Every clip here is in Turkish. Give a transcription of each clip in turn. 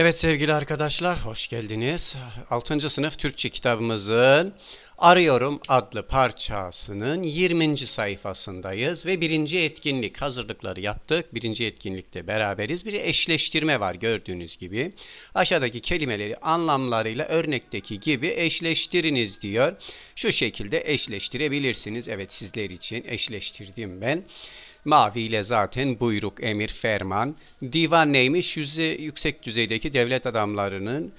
Evet sevgili arkadaşlar, hoş geldiniz. 6. sınıf Türkçe kitabımızın Arıyorum adlı parçasının 20. sayfasındayız ve birinci etkinlik hazırlıkları yaptık. Birinci etkinlikte beraberiz. Bir eşleştirme var gördüğünüz gibi. Aşağıdaki kelimeleri anlamlarıyla örnekteki gibi eşleştiriniz diyor. Şu şekilde eşleştirebilirsiniz. Evet sizler için eşleştirdim ben. Mavi ile zaten buyruk, emir, ferman. Divan neymiş? Yüze, yüksek düzeydeki devlet adamlarının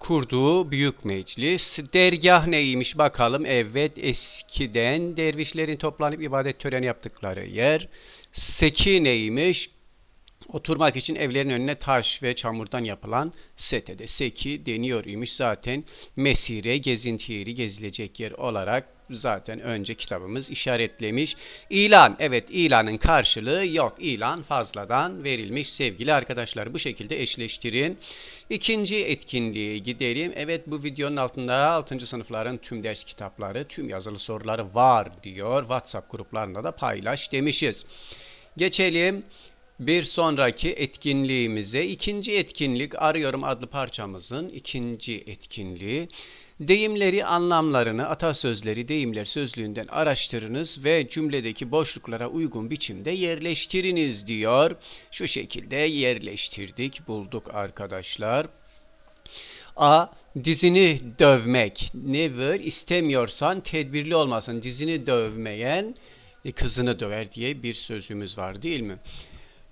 kurduğu büyük meclis. Dergah neymiş bakalım. Evet eskiden dervişlerin toplanıp ibadet töreni yaptıkları yer. Seki neymiş? Oturmak için evlerin önüne taş ve çamurdan yapılan setede seki deniyor imiş zaten mesire gezinti yeri gezilecek yer olarak zaten önce kitabımız işaretlemiş. İlan evet ilanın karşılığı yok ilan fazladan verilmiş sevgili arkadaşlar bu şekilde eşleştirin. İkinci etkinliğe gidelim. Evet bu videonun altında 6. sınıfların tüm ders kitapları tüm yazılı soruları var diyor. WhatsApp gruplarında da paylaş demişiz. Geçelim bir sonraki etkinliğimize. İkinci etkinlik Arıyorum adlı parçamızın ikinci etkinliği. Deyimleri, anlamlarını, atasözleri, deyimler sözlüğünden araştırınız ve cümledeki boşluklara uygun biçimde yerleştiriniz diyor. Şu şekilde yerleştirdik, bulduk arkadaşlar. A. Dizini dövmek. Never istemiyorsan tedbirli olmasın. Dizini dövmeyen e, kızını döver diye bir sözümüz var değil mi?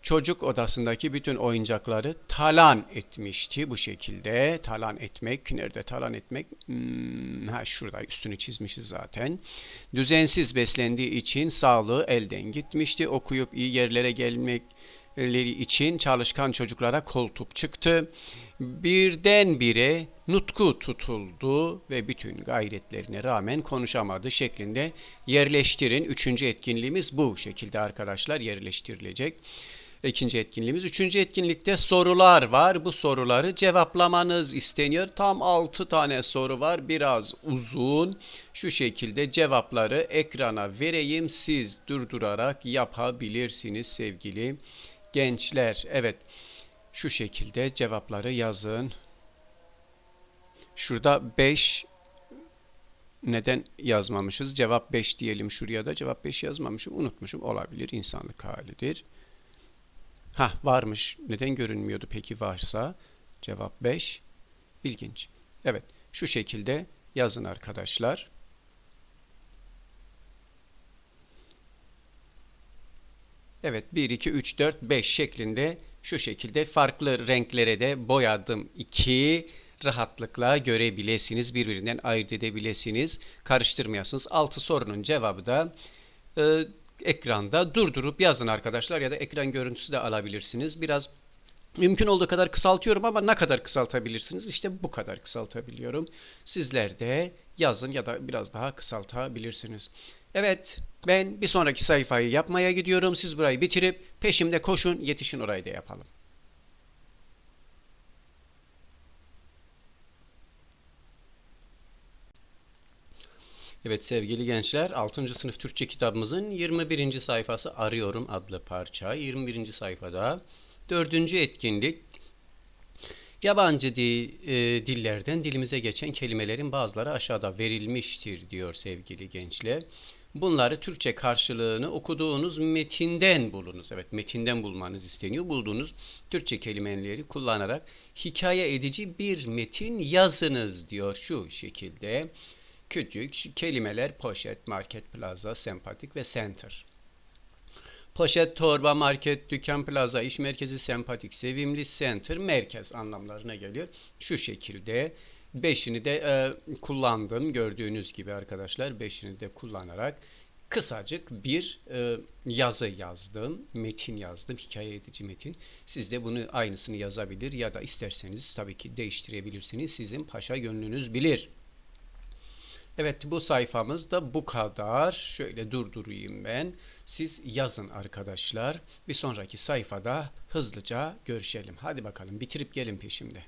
Çocuk odasındaki bütün oyuncakları talan etmişti bu şekilde. Talan etmek, nerede talan etmek? Hmm, ha şurada üstünü çizmişiz zaten. Düzensiz beslendiği için sağlığı elden gitmişti. Okuyup iyi yerlere gelmekleri için çalışkan çocuklara koltuk çıktı. Birdenbire nutku tutuldu ve bütün gayretlerine rağmen konuşamadı şeklinde yerleştirin. Üçüncü etkinliğimiz bu şekilde arkadaşlar yerleştirilecek. İkinci etkinliğimiz. Üçüncü etkinlikte sorular var. Bu soruları cevaplamanız isteniyor. Tam 6 tane soru var. Biraz uzun. Şu şekilde cevapları ekrana vereyim. Siz durdurarak yapabilirsiniz sevgili gençler. Evet. Şu şekilde cevapları yazın. Şurada 5 neden yazmamışız? Cevap 5 diyelim şuraya da. Cevap 5 yazmamışım. Unutmuşum. Olabilir. insanlık halidir. Ha varmış. Neden görünmüyordu peki varsa? Cevap 5. İlginç. Evet. Şu şekilde yazın arkadaşlar. Evet 1, 2, 3, 4, 5 şeklinde şu şekilde farklı renklere de boyadım. 2 rahatlıkla görebilirsiniz. Birbirinden ayırt edebilirsiniz. Karıştırmayasınız. 6 sorunun cevabı da e, ekranda durdurup yazın arkadaşlar ya da ekran görüntüsü de alabilirsiniz. Biraz mümkün olduğu kadar kısaltıyorum ama ne kadar kısaltabilirsiniz? İşte bu kadar kısaltabiliyorum. Sizler de yazın ya da biraz daha kısaltabilirsiniz. Evet ben bir sonraki sayfayı yapmaya gidiyorum. Siz burayı bitirip peşimde koşun yetişin orayı da yapalım. Evet sevgili gençler 6. sınıf Türkçe kitabımızın 21. sayfası Arıyorum adlı parça. 21. sayfada 4. etkinlik Yabancı di, e, dillerden dilimize geçen kelimelerin bazıları aşağıda verilmiştir diyor sevgili gençler. Bunları Türkçe karşılığını okuduğunuz metinden bulunuz. Evet metinden bulmanız isteniyor. Bulduğunuz Türkçe kelimeleri kullanarak hikaye edici bir metin yazınız diyor şu şekilde. Küçük kelimeler poşet, market, plaza, sempatik ve center. Poşet, torba, market, dükkan, plaza, iş merkezi, sempatik, sevimli, center, merkez anlamlarına geliyor. Şu şekilde beşini de e, kullandım. Gördüğünüz gibi arkadaşlar beşini de kullanarak kısacık bir e, yazı yazdım. Metin yazdım. Hikaye edici metin. Siz de bunu aynısını yazabilir ya da isterseniz tabii ki değiştirebilirsiniz. Sizin paşa gönlünüz bilir. Evet bu sayfamız da bu kadar. Şöyle durdurayım ben. Siz yazın arkadaşlar. Bir sonraki sayfada hızlıca görüşelim. Hadi bakalım bitirip gelin peşimde.